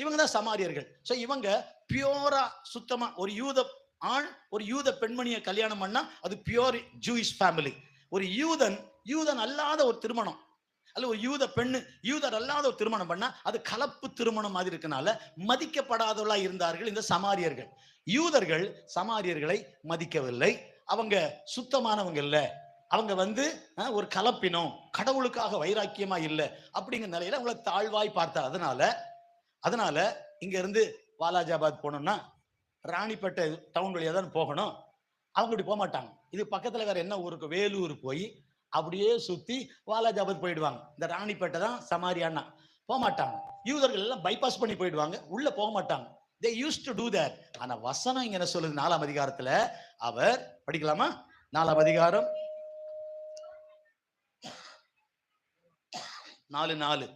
இவங்க தான் சமாரியர்கள். ஸோ இவங்க பியூரா சுத்தமா ஒரு யூத ஆண் ஒரு யூத பெண்மணியை கல்யாணம் பண்ணா அது பியூர் ஜூயிஷ் ஃபேமிலி ஒரு யூதன் யூதன் அல்லாத ஒரு திருமணம். அல்ல ஒரு யூத பெண்ணு யூதர் அல்லாத ஒரு திருமணம் பண்ணா அது கலப்பு திருமணம் மாதிரி இருக்கனால மதிக்கப்படாதவளா இருந்தார்கள் இந்த சமாரியர்கள். யூதர்கள் சமாரியர்களை மதிக்கவில்லை. அவங்க சுத்தமானவங்க இல்லை. அவங்க வந்து ஒரு கலப்பினம் கடவுளுக்காக வைராக்கியமா இல்லை அப்படிங்கிற நிலையில அவங்கள தாழ்வாய் பார்த்தா அதனால அதனால இங்க இருந்து வாலாஜாபாத் போனோம்னா ராணிப்பேட்டை டவுன் வழியாக தான் போகணும். அவங்க இப்படி போக மாட்டாங்க. இது பக்கத்தில் வேற என்ன ஊருக்கு? வேலூர் போய் அப்படியே சுற்றி வாலாஜாபாத் போயிடுவாங்க. இந்த ராணிப்பேட்டை தான் சமாரியானா போக மாட்டாங்க. யூதர்கள் எல்லாம் பைபாஸ் பண்ணி போயிடுவாங்க. உள்ள போக மாட்டாங்க. They use to do that ஆனா வசனம் இங்க என்ன சொல்லுது? நாலாம் அதிகாரத்துல அவர் படிக்கலாமா? நாலாம் அதிகாரம். நாலு நாலு.